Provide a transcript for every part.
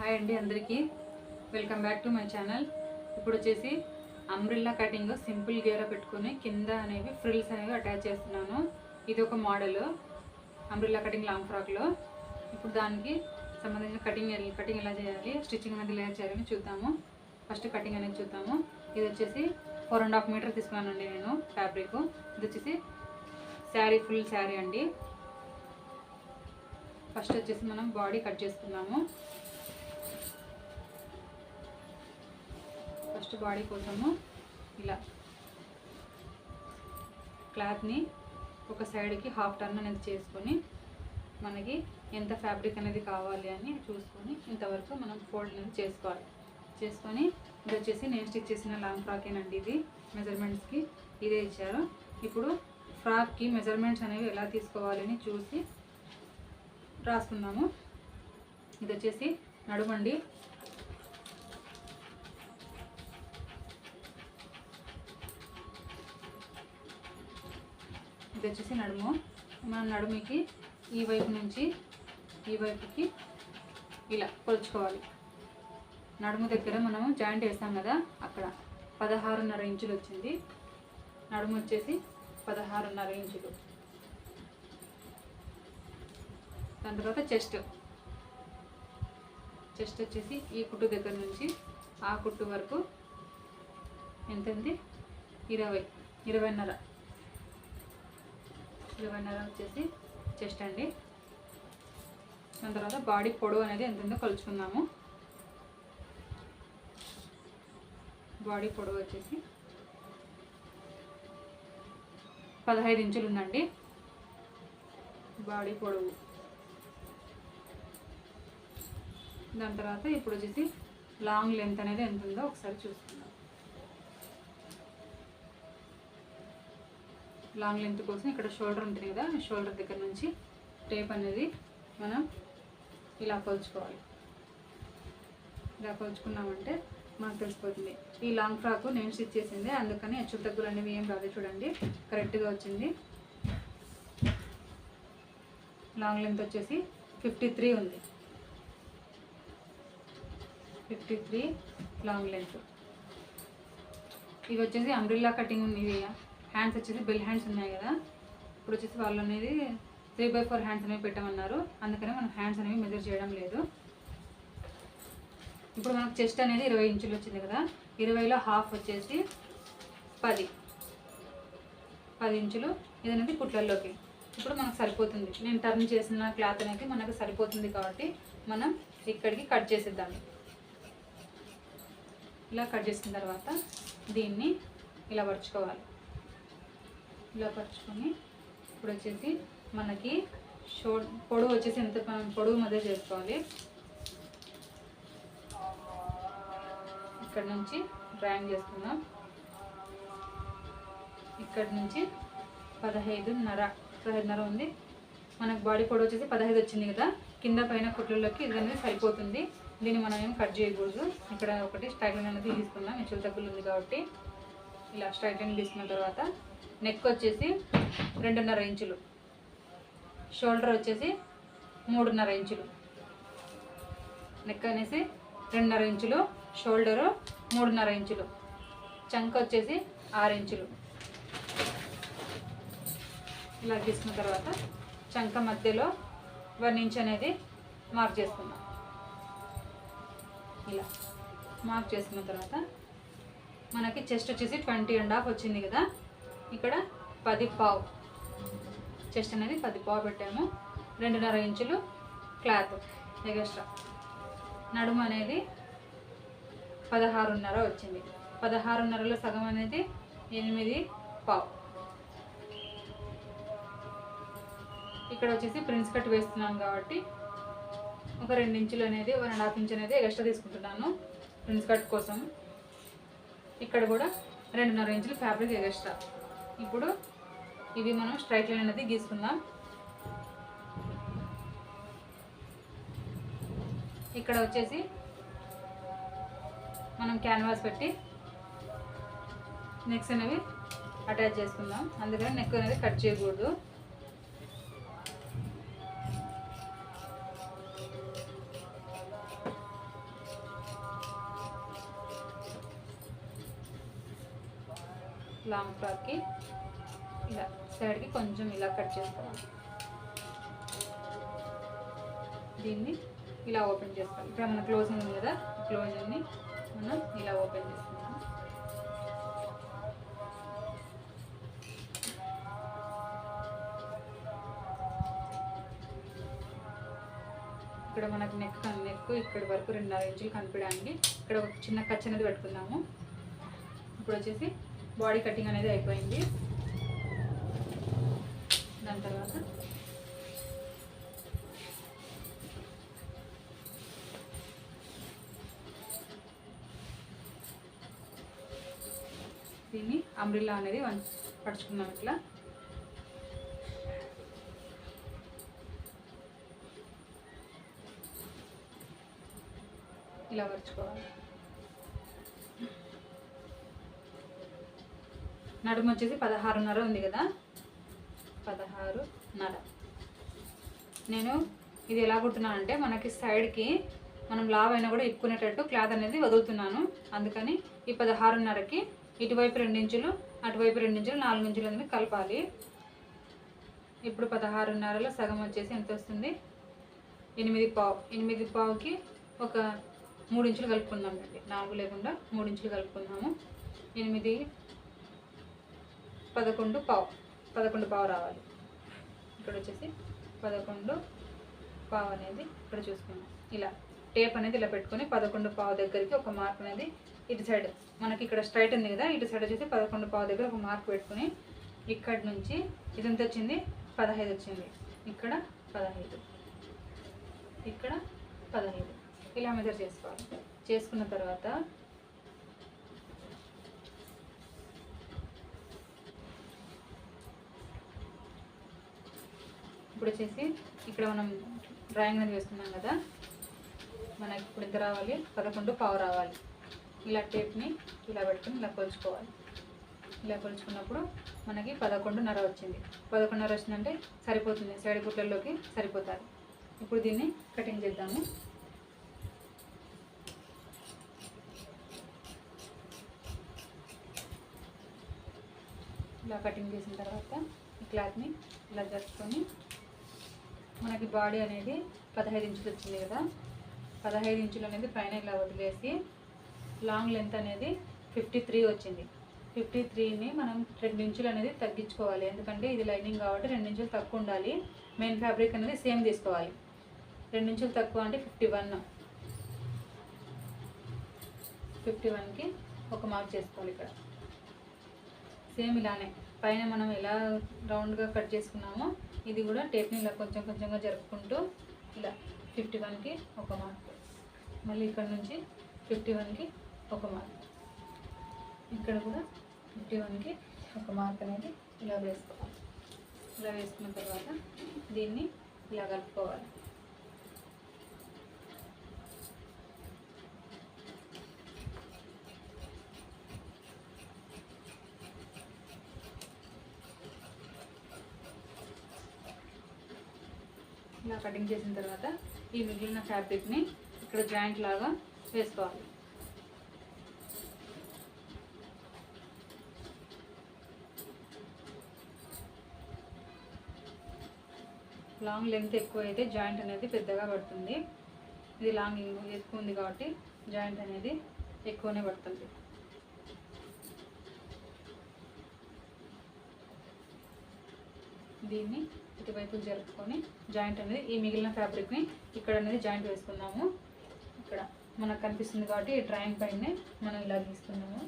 Hi అండి అందరికీ. Welcome back to my channel ఇప్పుడు వచ్చేసి అంబ్రిల్లా కటింగ్ సింపుల్ గేర పెట్టుకొని కింద అనేవి ఫ్రిల్స్ అనేవి అటాచ్ చేస్తున్నాను. ఇది ఒక మోడల్ అంబ్రిల్లా కటింగ్ లాంగ్ ఫ్రాక్లో ఇప్పుడు దానికి సంబంధించిన కటింగ్ కటింగ్ ఎలా చేయాలి స్టిచ్చింగ్ అనేది ఎలా చేయాలని చూద్దాము. ఫస్ట్ కటింగ్ అనేది చూద్దాము. ఇది వచ్చేసి ఫోర్ అండ్ హాఫ్ మీటర్ తీసుకున్నానండి నేను ఫ్యాబ్రిక్ ఇది వచ్చేసి శారీ ఫుల్ శారీ అండి. ఫస్ట్ వచ్చేసి మనం బాడీ కట్ చేసుకుందాము. ఫస్ట్ బాడీ కోసము ఇలా క్లాత్ని ఒక సైడ్కి హాఫ్ టర్న్ అనేది చేసుకొని మనకి ఎంత ఫ్యాబ్రిక్ అనేది కావాలి అని చూసుకొని ఇంతవరకు మనం ఫోల్డ్ అనేది చేసుకోవాలి. చేసుకొని ఇది వచ్చేసి నేను స్టిచ్ చేసిన లాంగ్ ఫ్రాకేనండి ఇది మెజర్మెంట్స్కి ఇదే ఇచ్చారు. ఇప్పుడు ఫ్రాక్కి మెజర్మెంట్స్ అనేవి ఎలా తీసుకోవాలని చూసి రాసుకున్నాము ఇది వచ్చేసి నడుమండి ఇది వచ్చేసి నడుము. మన నడుముకి ఈ వైపు నుంచి ఈ వైపుకి ఇలా కొలుచుకోవాలి. నడుము దగ్గర మనం జాయింట్ వేస్తాం కదా అక్కడ పదహారున్నర ఇంచులు వచ్చింది. నడుము వచ్చేసి పదహారున్నర ఇంచులు. దాని తర్వాత చెస్ట్. చెస్ట్ వచ్చేసి ఈ కుట్టు దగ్గర నుంచి ఆ కుట్టు వరకు ఎంతంది ఇరవై. ఇరవైన్నర. ఇరవైన్నర వచ్చేసి చెస్ట్ అండి. దాని తర్వాత బాడీ పొడవు అనేది ఎంత ఉందో కొలుచుకుందాము బాడీ పొడవు వచ్చేసి పదహైదు ఇంచులు ఉందండి. బాడీ పొడవు. దాని తర్వాత ఇప్పుడు వచ్చేసి లాంగ్ లెంత్ అనేది ఎంత ఉందో ఒకసారి చూసుకుందాం. లాంగ్ లెంత్ కోసం ఇక్కడ షోల్డర్ ఉంటుంది కదా షోల్డర్ దగ్గర నుంచి టేప్ అనేది మనం ఇలా కొలుచుకోవాలి ఇలా కొలుచుకున్నామంటే మనకు తెలిసిపోతుంది. ఈ లాంగ్ ఫ్రాక్ నేను స్టిచ్ చేసింది అందుకని హెచ్చు తగ్గులు అనేవి ఏం రాదు చూడండి. కరెక్ట్గా వచ్చింది. లాంగ్ లెంత్ వచ్చేసి ఫిఫ్టీ త్రీ ఉంది. ఫిఫ్టీ త్రీ లాంగ్ లెంత్ ఇవి వచ్చేసి అంబ్రిల్లా కటింగ్ ఉంది ఇది హ్యాండ్స్ వచ్చేసి బెల్ హ్యాండ్స్ ఉన్నాయి కదా. ఇప్పుడు వచ్చేసి వాళ్ళు అనేది త్రీ బై ఫోర్ హ్యాండ్స్ అనేవి పెట్టమన్నారు. అందుకనే మనం హ్యాండ్స్ అనేవి మెజర్ చేయడం లేదు. ఇప్పుడు మనకు చెస్ట్ అనేది ఇరవై ఇంచులు వచ్చింది కదా. ఇరవైలో హాఫ్ వచ్చేసి పది. పది ఇంచులు ఇది అనేది కుట్లల్లోకి. ఇప్పుడు మనకు సరిపోతుంది. నేను టర్న్ చేసిన క్లాత్ అనేది మనకు సరిపోతుంది కాబట్టి మనం ఇక్కడికి కట్ చేసేద్దాం. ఇలా కట్ చేసిన తర్వాత దీన్ని ఇలా పరుచుకోవాలి ఇలా పరుచుకొని ఇప్పుడు వచ్చేసి మనకి షో పొడవు వచ్చేసి ఎంత పొడవు మధ్య చేసుకోవాలి. ఇక్కడ నుంచి డ్రాయింగ్ చేసుకుందాం. ఇక్కడ నుంచి పదహైదున్నర పదహైదున్నర ఉంది. మనకు బాడీ పొడవు వచ్చేసి పదహైదు వచ్చింది కదా. కింద పైన కుట్లలోకి ఇది అనేది సరిపోతుంది. దీన్ని మనం ఏం కట్ చేయకూడదు. ఇక్కడ ఒకటి స్ట్రైట్ లైన్ అనేది తీసుకుందాం. ఇచ్చుల తగ్గులు ఉంది కాబట్టి. ఇలా స్ట్రైట్ లైన్ తీసుకున్న తర్వాత నెక్ వచ్చేసి రెండున్నర ఇంచులు. షోల్డర్ వచ్చేసి మూడున్నర ఇంచులు. నెక్ అనేసి రెండున్నర ఇంచులు షోల్డరు మూడున్నర ఇంచులు. చంక వచ్చేసి ఆరు ఇంచులు. ఇలా తీసుకున్న తర్వాత చంక మధ్యలో వన్ ఇంచ్ అనేది మార్క్ చేసుకుందాం. ఇలా మార్క్ చేసుకున్న తర్వాత మనకి చెస్ట్ వచ్చేసి ట్వంటీ అండ్ హాఫ్ వచ్చింది కదా. ఇక్కడ పది పావు. చెస్ట్ అనేది పది పావు పెట్టాము. రెండున్నర ఇంచులు క్లాత్ ఎగస్ట్రా నడుము అనేది పదహారున్నర వచ్చింది. పదహారున్నరలో సగం అనేది ఎనిమిది పావు. ఇక్కడ వచ్చేసి ప్రిన్స్ కట్ వేస్తున్నాను కాబట్టి ఒక రెండు ఇంచులు అనేది వన్ అండ్ హాఫ్ ఇంచ్ అనేది ఎక్స్ట్రా తీసుకుంటున్నాను ప్రిన్స్ కట్ కోసం. ఇక్కడ కూడా రెండున్నర ఇంచులు ఫ్యాబ్రిక్ ఎగస్ట్రా ఇప్పుడు ఇవి మనం స్ట్రైట్ లైన్ అనేది గీసుకుందాం. ఇక్కడ వచ్చేసి మనం క్యాన్వాస్ పెట్టి నెక్స్ అనేవి అటాచ్ చేసుకుందాం. అందుకని నెక్ అనేది కట్ చేయకూడదు. లాంగ్ ఫ్రాక్కి ఇలా సైడ్కి కొంచెం ఇలా కట్ చేసుకోవాలి దీన్ని ఇలా ఓపెన్ చేస్తాం ఇక్కడ మన క్లోజింగ్ ఉంది కదా క్లోజింగ్ని మనం ఇలా ఓపెన్ చేసుకుందాం ఇక్కడ మనకు నెక్ నెక్ ఇక్కడ వరకు రెండున్నర ఇంచులు కనిపించడానికి. ఇక్కడ ఒక చిన్న కచ్చనది పెట్టుకున్నాము పెట్టుకుందాము. ఇప్పుడు వచ్చేసి బాడీ కటింగ్ అనేది అయిపోయింది. దాని తర్వాత దీన్ని అంబ్రిల్లా అనేది వన్ పడుచుకున్నాం ఇట్లా. ఇలా పరుచుకోవాలి. నడుము వచ్చేసి పదహారున్నర ఉంది కదా? పదహారున్నర నేను ఇది ఎలా కుడుతున్నాను అంటే మనకి సైడ్కి మనం లావ్ అయినా కూడా ఇక్కునేటట్టు క్లాత్ అనేది వదులుతున్నాను. అందుకని ఈ పదహారున్నరకి ఇటువైపు రెండించులు అటువైపు రెండించులు నాలుగు ఇంచులు అనేది కలపాలి. ఇప్పుడు పదహారున్నరలో సగం వచ్చేసి ఎంత వస్తుంది? ఎనిమిది పావు. ఎనిమిది పావుకి ఒక మూడు ఇంచులు కలుపుకుందాం అండి. నాలుగు లేకుండా మూడు ఇంచులు కలుపుకుందాము. ఎనిమిది పదకొండు పావు పదకొండు పావు రావాలి. ఇక్కడ వచ్చేసి పదకొండు పావు అనేది ఇక్కడ చూసుకున్నాం ఇలా టేప్ అనేది ఇలా పెట్టుకొని పదకొండు పావు దగ్గరికి ఒక మార్క్ అనేది ఇటు సైడ్ మనకి ఇక్కడ స్ట్రైట్ ఉంది కదా ఇటు సైడ్ వచ్చేసి పదకొండు పావు దగ్గర ఒక మార్క్ పెట్టుకుని ఇక్కడ నుంచి ఇది ఎంత వచ్చింది? పదహైదు వచ్చింది. ఇక్కడ పదహైదు. ఇక్కడ పదహైదు. ఇలా మెజర్ చేసుకోవాలి. చేసుకున్న తర్వాత ఇప్పుడు వచ్చేసి ఇక్కడ మనం డ్రాయింగ్ అనేది వేస్తున్నాం కదా. మనకి ఇప్పుడు ఎంత రావాలి? పదకొండు పావు రావాలి. ఇలా టేప్ని ఇలా పెట్టుకుని ఇలా కొలుచుకోవాలి ఇలా కొలుచుకున్నప్పుడు మనకి పదకొండున్నర వచ్చింది. పదకొండున్నర వచ్చిందంటే సరిపోతుంది. సైడ్ గుట్లలోకి సరిపోతారు ఇప్పుడు దీన్ని కటింగ్ చేద్దాము. ఇలా కటింగ్ చేసిన తర్వాత ఈ క్లాత్ని ఇలా జరుపుకొని మనకి బాడీ అనేది పదహైదు ఇంచులు వచ్చింది కదా. పదహైదు ఇంచులు అనేది పైన ఇలా వదిలేసి లాంగ్ లెంత్ అనేది ఫిఫ్టీ త్రీ వచ్చింది. ఫిఫ్టీ త్రీని మనం రెండు ఇంచులు అనేది తగ్గించుకోవాలి. ఎందుకంటే ఇది లైనింగ్ కాబట్టి రెండు ఇంచులు తక్కువ ఉండాలి. మెయిన్ ఫ్యాబ్రిక్ అనేది సేమ్ తీసుకోవాలి. రెండు ఇంచులు తక్కువ అంటే ఫిఫ్టీ వన్ ఫిఫ్టీ వన్కి ఒక మార్క్ చేసుకోవాలి ఇక్కడ. సేమ్ ఇలానే. పైన మనం ఎలా రౌండ్గా కట్ చేసుకున్నామో ఇది కూడా టేప్ని ఇలా కొంచెం కొంచెంగా జరుపుకుంటూ ఇలా ఫిఫ్టీ వన్కి ఒక మార్క్. మళ్ళీ ఇక్కడ నుంచి ఫిఫ్టీ వన్కి ఒక మార్క్. ఇక్కడ కూడా ఫిఫ్టీ వన్కి ఒక మార్క్ అనేది ఇలా వేసుకోవాలి. ఇలా వేసుకున్న తర్వాత దీన్ని ఇలా కలుపుకోవాలి ఇలా కటింగ్ చేసిన తర్వాత ఈ మిగిలిన ఫ్యాబ్రిక్ని ఇక్కడ జాయింట్ లాగా వేసుకోవాలి. లాంగ్ లెంత్ ఎక్కువ అయితే జాయింట్ అనేది పెద్దగా పడుతుంది. ఇది లాంగ్ ఎక్కువ ఉంది కాబట్టి జాయింట్ అనేది ఎక్కువనే పడుతుంది. దీన్ని ఇటువైపు జరుపుకొని జాయింట్ అనేది ఈ మిగిలిన ఫ్యాబ్రిక్ని ఇక్కడ అనేది జాయింట్ వేసుకుందాము. ఇక్కడ మనకు కనిపిస్తుంది కాబట్టి ఈ డ్రాయింగ్ పైనే మనం ఇలా గీస్తున్నాము.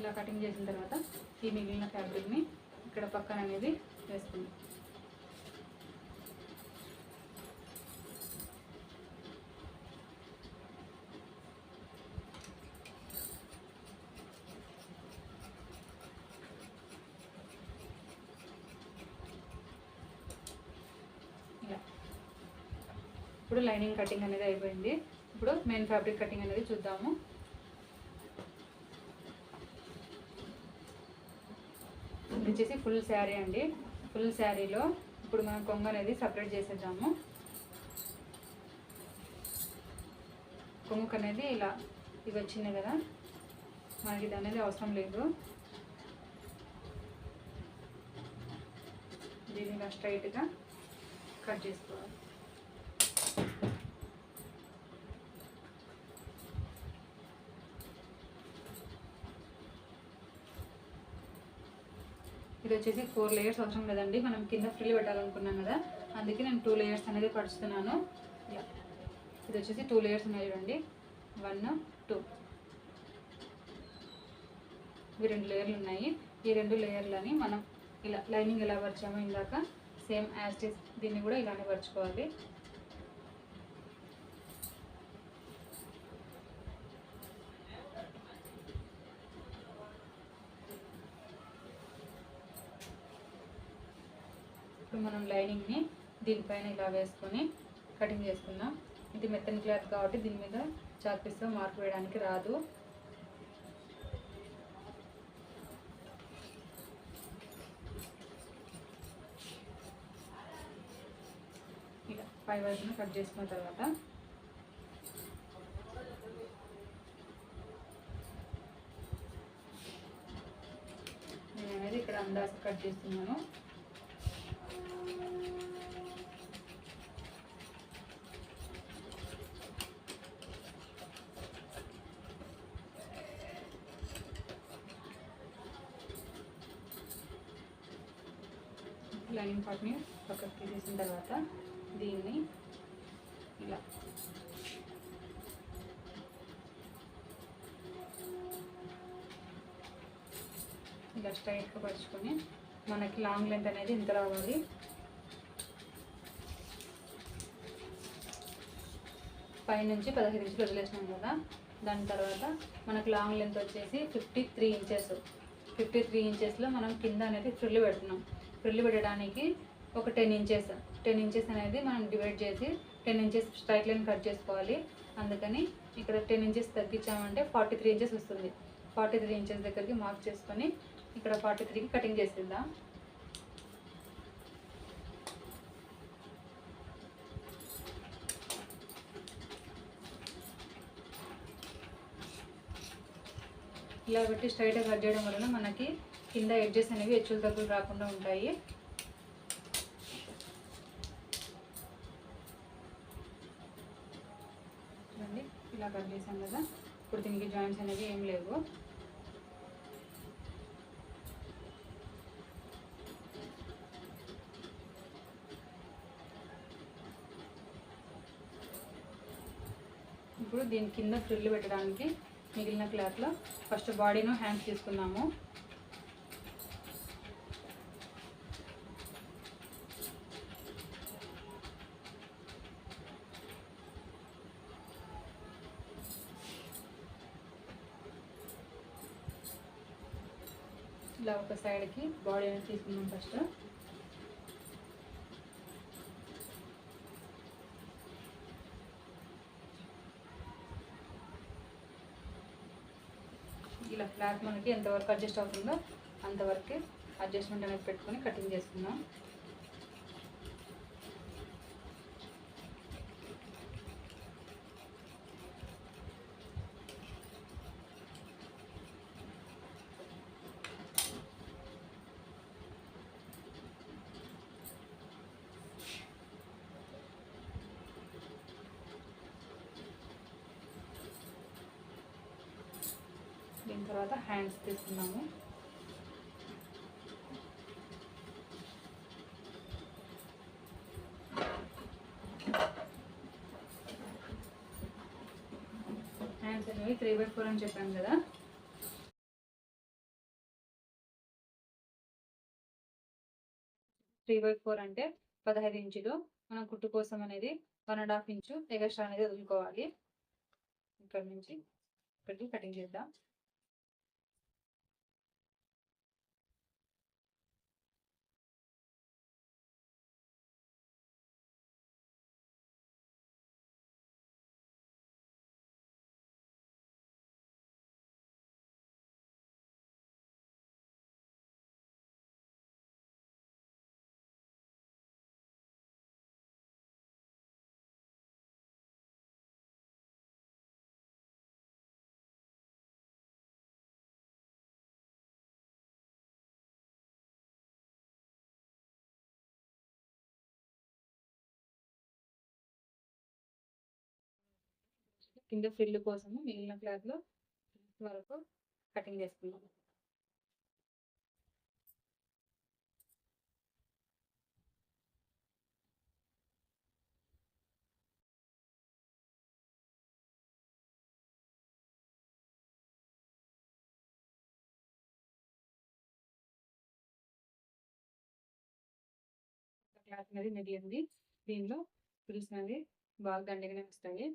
ఇలా కటింగ్ చేసిన తర్వాత ఈ మిగిలిన ఫ్యాబ్రిక్ని ఇక్కడ పక్కన అనేది వేసుకుందాం ఇలా ఇప్పుడు లైనింగ్ కటింగ్ అనేది అయిపోయింది. ఇప్పుడు మెయిన్ ఫ్యాబ్రిక్ కటింగ్ అనేది చూద్దాము. ఇది వచ్చేసి ఫుల్ శారీ అండి. ఫుల్ శారీలో ఇప్పుడు మనం కొంగ అనేది సపరేట్ చేసేద్దాము. కొంగుకు అనేది ఇలా ఇవి వచ్చినాయి కదా. మనకి ఇది అనేది అవసరం లేదు. దీన్ని ఇలా స్ట్రైట్గా కట్ చేసుకోవాలి. ఇది వచ్చేసి ఫోర్ లేయర్స్ అవసరం లేదండి. మనం కింద ఫ్రిల్ పెట్టాలనుకున్నాం కదా అందుకే నేను టూ లేయర్స్ అనేది పడుస్తున్నాను ఇలా ఇది వచ్చేసి టూ లేయర్స్ ఉన్నాయి చూడండి. వన్ టూ ఇవి రెండు లేయర్లు ఉన్నాయి. ఈ రెండు లేయర్లని మనం ఇలా లైనింగ్ ఎలా పరిచామో ఇందాక సేమ్ యాస్టిస్ దీన్ని కూడా ఇలానే పరుచుకోవాలి ఇప్పుడు మనం లైనింగ్ని దీనిపైన ఇలా వేసుకొని కటింగ్ చేసుకుందాం. ఇది మెత్తని క్లాత్ కాబట్టి దీని మీద చాక్పీస్తో మార్క్ వేయడానికి రాదు. ఇలా పై వైపున కట్ చేసుకున్న తర్వాత నేను అనేది ఇక్కడ అందాజ కట్ చేస్తున్నాను. లైనింగ్ పార్ట్ని పక్కకు తీసేసిన తర్వాత దీన్ని ఇలా. ఇలా స్ట్రైట్గా పరుచుకొని మనకి లాంగ్ లెంత్ అనేది ఇంత రావాలి? పైనుంచి పదహైదు ఇంచులు వదిలేసినాం కదా దాని తర్వాత మనకు లాంగ్ లెంత్ వచ్చేసి fifty three inches fifty three ఇంచెస్లో మనం కింద అనేది ఫ్రిల్ పెడుతున్నాం. ఫ్రిల్ పెట్టడానికి ఒక టెన్ ఇంచెస్. టెన్ ఇంచెస్ అనేది మనం డివైడ్ చేసి ten inches straight line cut చేసుకోవాలి. అందుకని ఇక్కడ టెన్ ఇంచెస్ తగ్గించామంటే ఫార్టీ త్రీ ఇంచెస్ వస్తుంది. ఫార్టీ త్రీ ఇంచెస్ దగ్గరికి మార్క్ చేసుకొని ఇక్కడ ఫార్టీ త్రీకి కటింగ్ చేసేద్దాం. ఇలా పెట్టి స్ట్రైట్గా కట్ చేయడం వలన మనకి కింద ఎడ్జెస్ అనేవి హెచ్చులు తగ్గులు రాకుండా ఉంటాయి. చూడండి ఇలా కట్ చేసాం కదా. ఇప్పుడు దీనికి జాయింట్స్ అనేవి ఏం లేవు. ఇప్పుడు దీని కింద ఫ్రిల్ పెట్టడానికి మిగిలిన క్లాత్లో ఫస్ట్ బాడీను హ్యాండ్స్ తీసుకుందాము. ఇలా ఒక సైడ్కి బాడీ అనేది తీసుకుందాం ఫస్ట్. క్లాత్ మనకి ఎంతవరకు అడ్జస్ట్ అవుతుందో అంతవరకు అడ్జస్ట్మెంట్ అనేది పెట్టుకొని కటింగ్ చేసుకుందాం. దీని తర్వాత హ్యాండ్స్ తీసుకున్నాము. హ్యాండ్స్ అనేవి త్రీ బై ఫోర్ అని చెప్పాను కదా. త్రీ బై ఫోర్ అంటే పదహైదు ఇంచులు. మనం కుట్టు కోసం అనేది one and half inch extra అనేది వదులుకోవాలి. ఇక్కడ నుంచి ఇక్కడికి కటింగ్ చేద్దాం. కింద ఫ్రిల్ కోసము మిగిలిన క్లాత్లో వరకు కటింగ్ చేసుకున్నాము. క్లాత్ అనేది మిగిలింది దీనిలో ఫ్రిల్స్ అనేది బాగా దండగానే వస్తాయి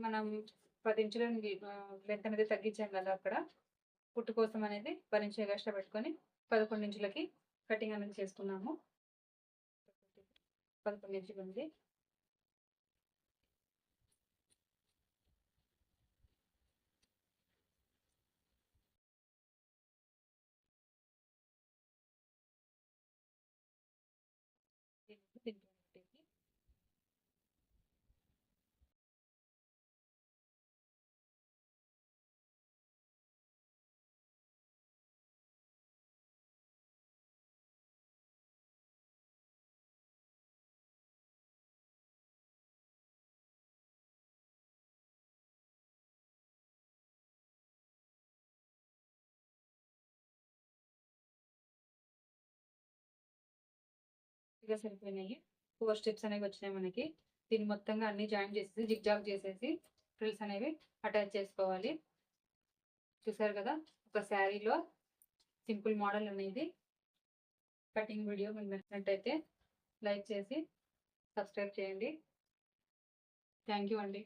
మనం పది ఇంచుల లెంత్ అనేది తగ్గించాం కదా అక్కడ. పుట్టు కోసం అనేది పది ఇంచులు ఎక్స్ట్రా పెట్టుకొని పదకొండు ఇంచులకి కటింగ్ అనేది చేసుకున్నాము పదకొండు ఇంచులు ఉంది. ఇక సరిపోయినాయి. ఫోర్ స్టెప్స్ అనేవి వచ్చినాయి మనకి. దీన్ని మొత్తంగా అన్ని జాయిన్ చేసేసి జిగ్ జాగ్ చేసేసి ఫ్రిల్స్ అనేవి అటాచ్ చేసుకోవాలి. చూసారు కదా? ఒక శారీలో సింపుల్ మోడల్ అనేది. కటింగ్ వీడియో మీకు నచ్చినట్టయితే లైక్ చేసి సబ్స్క్రైబ్ చేయండి. థ్యాంక్ యూ అండి.